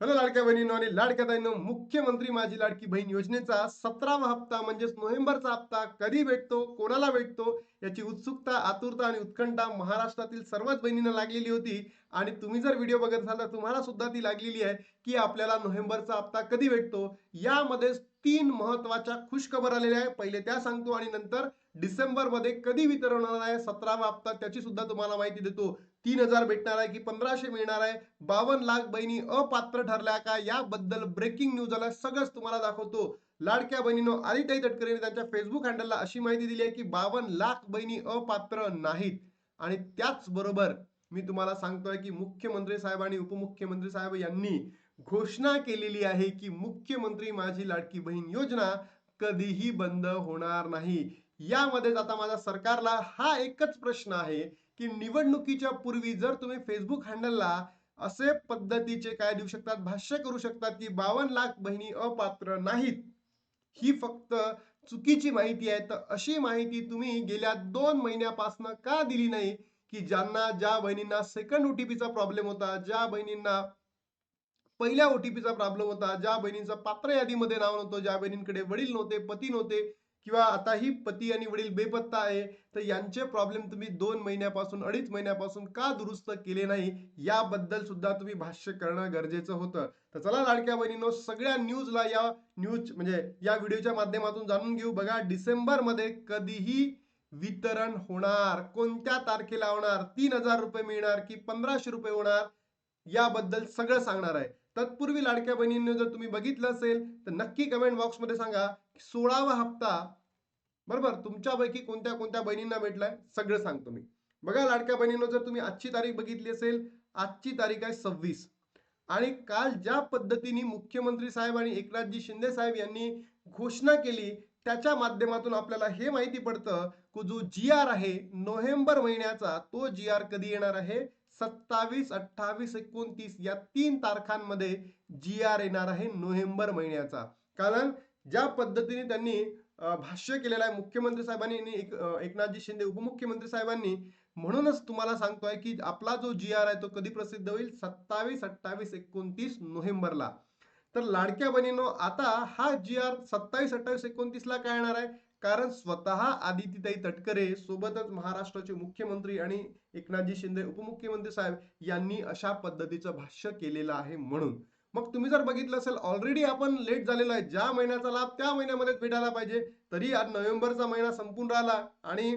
Hello लाडक्या बहिणींनो आणि लाडक्या ताईनं मुख्यमंत्री माझी लाडकी बहीण योजनेचा सतरावा हप्ता म्हणजेच नोव्हेंबरचा हप्ता कधी भेटतो कोणाला भेटतो याची उत्सुकता आतुरता आणि उत्कंठा महाराष्ट्रातील सर्वच बहिणींना लागलेली होती. आणि तुम्ही जर व्हिडिओ बघत असाल तर तुम्हाला सुद्धा ती लागलेली आहे की आपल्याला नोव्हेंबरचा हप्ता कधी भेटतो. यामध्ये तीन महत्त्वाच्या खुशखबर आलेल्या आहे पहिले त्या सांगतो आणि नंतर डिसेंबरमध्ये कधी वितरण होणार आहे सतरावा हप्ता त्याची सुद्धा तुम्हाला माहिती देतो. तीन हजार भेटणार आहे की पंधराशे मिळणार आहे. बावन्न लाख बहिणी अपात्र ठरल्या का? याबद्दल ब्रेकिंग न्यूज आला. सगळंच तुम्हाला दाखवतो. लाडक्या बहिणीनो आदिताई तटकरेने त्यांच्या फेसबुक हँडलला अशी माहिती दिली आहे की बावन्न लाख बहिणी अपात्र नाहीत. आणि त्याच बरोबर मी तुम्हाला सांगतोय की मुख्यमंत्री साहेब आणि उपमुख्यमंत्री साहेब यांनी घोषणा केलेली आहे की मुख्यमंत्री माझी लाडकी बहीण योजना कधीही बंद होणार नाही. यामध्येच आता माझा सरकारला हा एकच प्रश्न आहे की निवडणुकीच्या पूर्वी जर तुम्ही फेसबुक हँडलला असे पद्धतीचे काय देऊ शकतात भाष्य करू शकतात की बावन्न लाख बहिणी अपात्र नाहीत ही फक्त चुकीची माहिती आहे. तर अशी माहिती तुम्ही गेल्या दोन महिन्यापासून का दिली नाही की ज्यांना ज्या बहिणींना सेकंड ओटीपीचा प्रॉब्लेम होता ज्या बहिणींना पहिल्या ओटीपीचा प्रॉब्लेम होता ज्या बहिणींचं पात्र यादीमध्ये नाव नव्हतं ज्या बहिणींकडे वडील नव्हते पती नव्हते किंवा आताही पती आणि वडील बेपत्ता आहे तर यांचे प्रॉब्लेम तुम्ही दोन महिन्यापासून अडीच महिन्यापासून का दुरुस्त केले नाही? याबद्दल सुद्धा तुम्ही भाष्य करणं गरजेचं होतं. तर चला लाडक्या बहिणींनो सगळ्या न्यूजला या न्यूज म्हणजे या व्हिडिओच्या माध्यमातून जाणून घेऊ. बघा डिसेंबरमध्ये कधीही वितरण होणार कोणत्या तारखेला होणार? तीन हजार रुपये मिळणार की पंधराशे रुपये होणार? याबद्दल सगळं सांगणार आहे. तत्पूर्वी लाडक्या बहिणींनी जर तुम्ही बघितलं असेल तर नक्की कमेंट बॉक्समध्ये सांगा सोळावा हप्ता बरोबर? तुमच्यापैकी कोणत्या कोणत्या बहिणींना भेटलाय? सगळं सांगतो मी. बघा लाडक्या बहिणींनो जर तुम्ही आजची तारीख बघितली असेल आजची तारीख आहे सव्वीस. आणि काल ज्या पद्धतीने मुख्यमंत्री साहेब आणि एकनाथजी शिंदे साहेब यांनी घोषणा केली त्याच्या माध्यमातून आपल्याला हे माहिती पडतं की जो जी आर आहे नोव्हेंबर महिन्याचा तो जी आर कधी येणार आहे? सत्तावीस अठ्ठावीस एकोणतीस या तीन तारखांमध्ये जी आर येणार आहे नोव्हेंबर महिन्याचा. कारण ज्या पद्धतीने त्यांनी भाष्य केलेलं आहे. मुख्यमंत्री साहेबांनी एक एकनाथजी शिंदे उपमुख्यमंत्री साहेबांनी म्हणूनच तुम्हाला सांगतोय की आपला जो जी आर आहे तो कधी प्रसिद्ध होईल? सत्तावीस अठ्ठावीस एकोणतीस नोव्हेंबरला. तर लाडक्या बहिणीनो आता हा जी आर सत्तावीस अठ्ठावीस एकोणतीसला काय येणार आहे? कारण स्वतः आदितीताई तटकरे सोबतच महाराष्ट्राचे मुख्यमंत्री आणि एकनाथजी शिंदे उपमुख्यमंत्री साहेब यांनी अशा पद्धतीचं भाष्य केलेलं आहे म्हणून. मग तुम्ही जर बघितलं असेल ऑलरेडी आपण लेट झालेलो आहे. ज्या महिन्याचा लाभ त्या महिन्यामध्येच भेटायला पाहिजे. तरी आज नोव्हेंबरचा महिना संपून राहिला आणि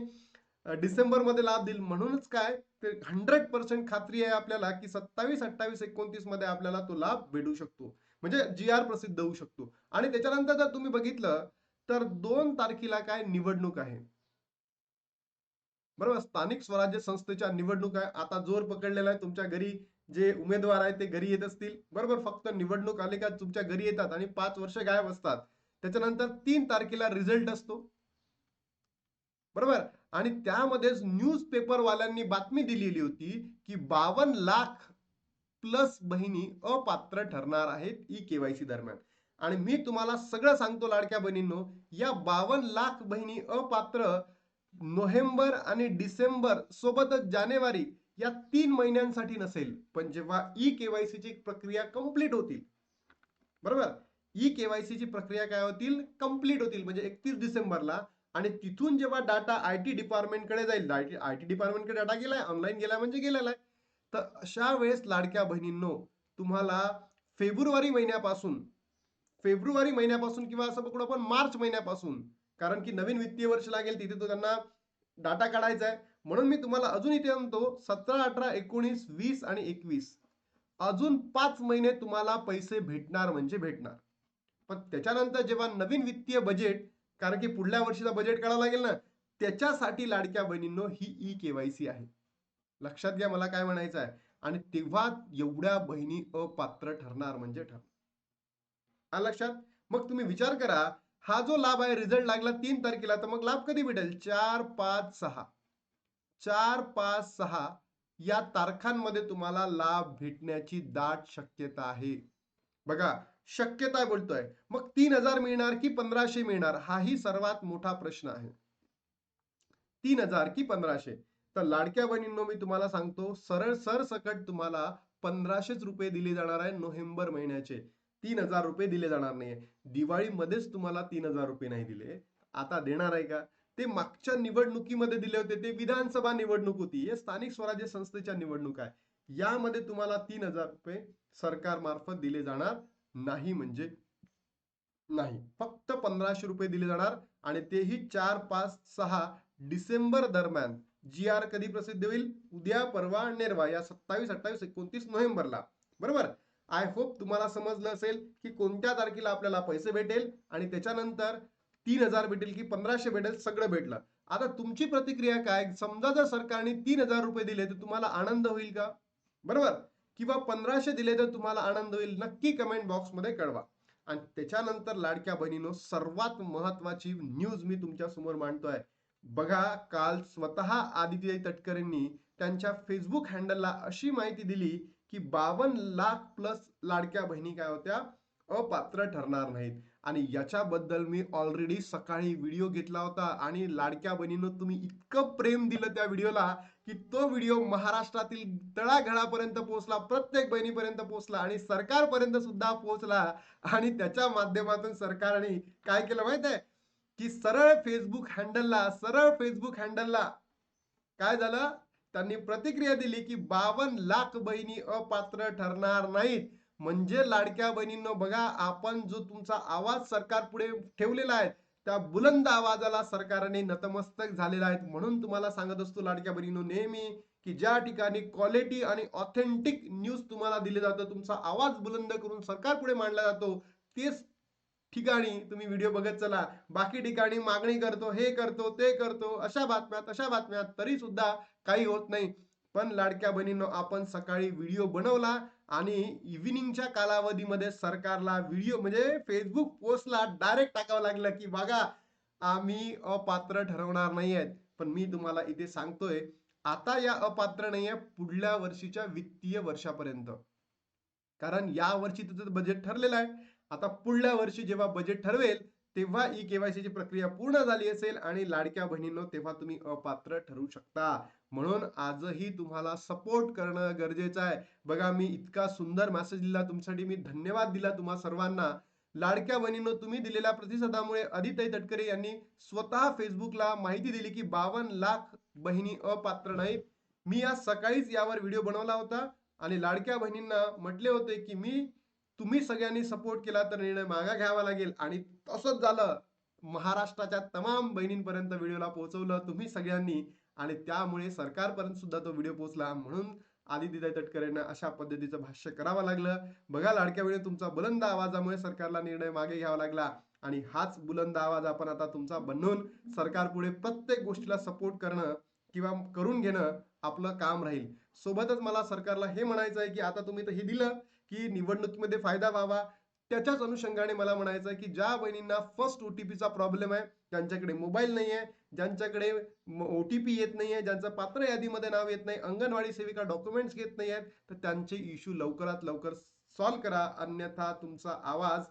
डिसेंबरमध्ये लाभ देईल. म्हणूनच काय ते हंड्रेड पर्सेंट खात्री आहे आपल्याला की सत्तावीस अठ्ठावीस एकोणतीसमध्ये आपल्याला तो लाभ भेटू शकतो. म्हणजे जी आर प्रसिद्ध होऊ शकतो. आणि त्याच्यानंतर जर तुम्ही बघितलं तर दोन तारखेला काय निवडणूक आहे. बरोबर? स्थानिक स्वराज्य संस्थेच्या निवडणूक आहे. आता जोर पकडलेला आहे. तुमच्या घरी जे उमेदवार आहेत ते घरी येत असतील. बरोबर? फक्त निवडणूक आले का तुमच्या घरी येतात आणि पाच वर्ष गायब असतात. त्याच्यानंतर तीन तारखेला रिझल्ट असतो. बरोबर? आणि त्यामध्येच न्यूज पेपर वाल्यांनी बातमी दिलेली होती की बावन्न लाख प्लस बहिणी अपात्र ठरणार आहेत ई केवायसी दरम्यान. आणि मी तुम्हाला सगळं सांगतो लाडक्या बहिणींनो या बावन्न लाख बहिणी अपात्र नोव्हेंबर आणि डिसेंबर सोबतच जानेवारी या तीन महिन्यांसाठी नसेल पण जेव्हा ई केवायसी ची प्रक्रिया कंप्लीट होतील. बरोबर? ई केवायसी ची प्रक्रिया काय होतील? कंप्लीट होतील म्हणजे एकतीस डिसेंबरला. आणि तिथून जेव्हा डाटा आय टी डिपार्टमेंटकडे जाईल आय टी आय टी डिपार्टमेंटकडे डाटा गेलाय ऑनलाईन गेलाय म्हणजे गेलेला आहे तर अशा वेळेस लाडक्या बहिणींनो तुम्हाला फेब्रुवारी महिन्यापासून फेब्रुवारी महिन्यापासून किंवा असं पकडू आपण मार्च महिन्यापासून कारण की नवीन वित्तीय वर्ष लागेल तिथे तो त्यांना डाटा काढायचा आहे म्हणून मी तुम्हाला अजून इथे म्हणतो सतरा अठरा एकोणीस वीस आणि एकवीस. अजून पाच महिने तुम्हाला पैसे भेटणार म्हणजे भेटणार. पण त्याच्यानंतर जेव्हा नवीन वित्तीय बजेट कारण की पुढल्या वर्षीचा बजेट काढावं लागेल ना त्याच्यासाठी लाडक्या बहिणींनो ही ई केवायसी आहे. लक्षात घ्या मला काय म्हणायचं आहे आणि तेव्हा एवढ्या बहिणी अपात्र ठरणार म्हणजे ठरणार. लक्षात? मग तुम्ही विचार करा हा जो लाभ आहे रिझल्ट लागला तीन तारखेला तर मग लाभ कधी भेटेल? चार पाच सहा. चार पाच सहा या तारखांमध्ये तुम्हाला लाभ भेटण्याची दाट शक्यता आहे. बघा शक्यता बोलतोय. मग तीन हजार मिळणार की पंधराशे मिळणार? हाही सर्वात मोठा प्रश्न आहे. तीन हजार की पंधराशे? तर लाडक्या बहिणींनो मी तुम्हाला सांगतो सरळ सरसकट तुम्हाला पंधराशेच रुपये दिले जाणार आहे नोव्हेंबर महिन्याचे. तीन हजार रुपये दिले जाणार नाही दिवाळीमध्येच तुम्हाला तीन हजार रुपये नाही दिले. आता देणार आहे का? ते मागच्या निवडणुकीमध्ये दिले होते ते विधानसभा निवडणूक होती. हे स्थानिक स्वराज्य संस्थेच्या निवडणूक आहे. यामध्ये तुम्हाला तीन हजार रुपये सरकार मार्फत दिले जाणार नाही म्हणजे नाही. फक्त पंधराशे रुपये दिले जाणार आणि तेही चार पाच सहा डिसेंबर दरम्यान. जी आर कधी प्रसिद्ध होईल? उद्या परवा नेरवा या सत्तावीस अठ्ठावीस एकोणतीस नोव्हेंबरला. बरोबर? आय होप तुम्हाला समजलं असेल की कोणत्या तारखेला आपल्याला पैसे भेटेल आणि त्याच्यानंतर तीन हजार भेटेल की पंधराशे भेटेल सगळं भेटलं. आता तुमची प्रतिक्रिया काय? समजा जर सरकारने तीन हजार रुपये दिले तर तुम्हाला आनंद होईल का? बरोबर? किंवा पंधराशे दिले तर तुम्हाला आनंद होईल? नक्की कमेंट बॉक्समध्ये कळवा. आणि त्याच्यानंतर लाडक्या बहिणीनो सर्वात महत्वाची न्यूज मी तुमच्यासमोर मांडतोय. बघा काल स्वतः आदित्य तटकरेंनी त्यांच्या फेसबुक हँडलला अशी माहिती दिली की बावन्न लाख प्लस लाडक्या बहिणी काय होत्या? अपात्र ठरणार नाहीत. आणि याच्याबद्दल मी ऑलरेडी सकाळी व्हिडिओ घेतला होता. आणि लाडक्या बहिणीनं तुम्ही इतकं प्रेम दिलं त्या व्हिडिओला की तो व्हिडिओ महाराष्ट्रातील तळाघळापर्यंत पोहोचला प्रत्येक बहिणीपर्यंत पोहोचला आणि सरकारपर्यंत सुद्धा पोहोचला. आणि त्याच्या माध्यमातून सरकारने काय केलं माहीत आहे की सरळ फेसबुक हँडलला सरळ फेसबुक हँडलला काय झालं? त्यांनी प्रतिक्रिया दिली की बावन्न लाख बहिणी अपात्र ठरणार नाहीत. म्हणजे लाडक्या बहिणींनो बघा आपण जो तुमचा आवाज सरकार पुढे ठेवलेला आहे त्या बुलंद आवाजाला सरकारने नतमस्तक झालेला आहेत म्हणून तुम्हाला सांगत असतो लाडक्या बहिणीनो नेहमी की ज्या ठिकाणी क्वालिटी आणि ऑथेंटिक न्यूज तुम्हाला दिले जातं तुमचा आवाज बुलंद करून सरकार पुढे मांडला जातो तेच ठिकाणी तुम्ही व्हिडिओ बघत चला. बाकी ठिकाणी मागणी करतो हे करतो ते करतो अशा बातम्या तशा बातम्या तरी सुद्धा काही होत नाही. पण लाडक्या बहिणींनो आपण सकाळी व्हिडिओ बनवला आणि इव्हिनिंगच्या कालावधीमध्ये सरकारला व्हिडिओ म्हणजे फेसबुक पोस्टला डायरेक्ट टाकावं लागलं की बघा आम्ही अपात्र ठरवणार नाही आहेत पण मी तुम्हाला इथे सांगतोय आता या अपात्र नाहीये पुढल्या वर्षीच्या वित्तीय वर्षापर्यंत. कारण या वर्षी तुझं बजेट ठरलेलं आहे. आता पुढल्या वर्षी जेव्हा बजेट ठरवेल तेव्हा ई केवायसी ची प्रक्रिया पूर्ण झाली असेल आणि लाडक्या बहिणींनो तेव्हा तुम्ही अपात्र ठरू शकता. म्हणून आजही तुम्हाला सपोर्ट करणं गरजेचं आहे. बघा मी इतका सुंदर मेसेज दिला तुमच्यासाठी. मी धन्यवाद दिला तुम्हा सर्वांना. लाडक्या बहिणींनो तुम्ही दिलेल्या प्रतिसादामुळे आदित्य तटकरे यांनी स्वतः फेसबुकला माहिती दिली की बावन्न लाख बहिणी अपात्र नाहीत. मी आज सकाळीच यावर व्हिडिओ बनवला होता आणि लाडक्या बहिणींना म्हटले होते की मी तुम्ही सगळ्यांनी सपोर्ट केला तर निर्णय मागा घ्यावा लागेल. आणि तसंच झालं महाराष्ट्राच्या तमाम बहिणींपर्यंत व्हिडिओला पोहोचवलं तुम्ही सगळ्यांनी. आणि त्यामुळे सरकारपर्यंत सुद्धा तो व्हिडिओ पोहोचला म्हणून आदित्य तटकरेंना अशा पद्धतीचं भाष्य करावं लागलं. बघा लाडक्या वेळी तुमचा बुलंद आवाजामुळे सरकारला निर्णय मागे घ्यावा लागला. आणि हाच बुलंद आवाज आपण आता तुमचा बनवून सरकार पुढे प्रत्येक गोष्टीला सपोर्ट करणं किंवा करून घेणं आपलं काम राहील. सोबतच मला सरकारला हे म्हणायचं आहे की आता तुम्ही तर हे दिलं की निवडणुकीमध्ये फायदा व्हावा. त्याच्याच अनुषंगाने मला म्हणायचं आहे की ज्या बहिणींना फर्स्ट ओटीपीचा प्रॉब्लेम आहे ज्यांच्याकडे मोबाईल नाही आहे ज्यांच्याकडे ओटीपी येत नाही आहे ज्यांचं पात्र यादीमध्ये नाव येत नाही अंगणवाडी सेविका डॉक्युमेंट्स घेत नाही आहेत तर त्यांचे इश्यू लवकरात लवकर सॉल्व करा. अन्यथा तुमचा आवाज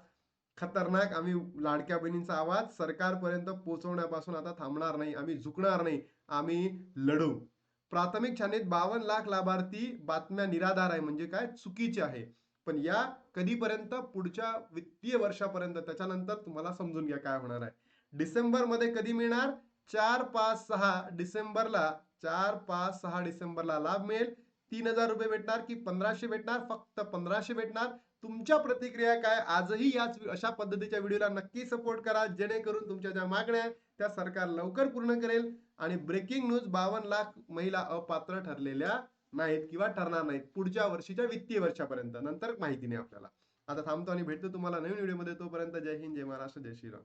खतरनाक. आम्ही लाडक्या बहिणींचा आवाज सरकारपर्यंत पोहोचवण्यापासून आता थांबणार नाही. आम्ही झुकणार नाही. आम्ही लढू. प्राथमिक छानेत बावन्न लाख लाभार्थी बातम्या निराधार आहे. म्हणजे काय? चुकीचे आहे. पण या कधीपर्यंत? पुढच्या वित्तीय वर्षापर्यंत. त्याच्यानंतर तुम्हाला समजून घ्या काय होणार आहे. डिसेंबरमध्ये कधी मिळणार? चार पाच सहा डिसेंबरला चार पाच सहा डिसेंबरला लाभ मिळेल. तीन हजार रुपये भेटणार की पंधराशे भेटणार? फक्त पंधराशे भेटणार. तुमच्या प्रतिक्रिया काय? आजही याच अशा पद्धतीच्या व्हिडिओला नक्की सपोर्ट करा. जेणेकरून तुमच्या ज्या मागण्या आहेत त्या सरकार लवकर पूर्ण करेल. आणि ब्रेकिंग न्यूज बावन्न लाख महिला अपात्र ठरलेल्या नाहीत किंवा ठरणार नाहीत. पुढच्या वर्षीच्या वित्तीय वर्षापर्यंत. नंतर माहिती नाही आपल्याला. आता थांबतो आणि भेटतो तुम्हाला नवीन व्हिडिओमध्ये. तोपर्यंत जय हिंद जय महाराष्ट्र जय श्रीराम.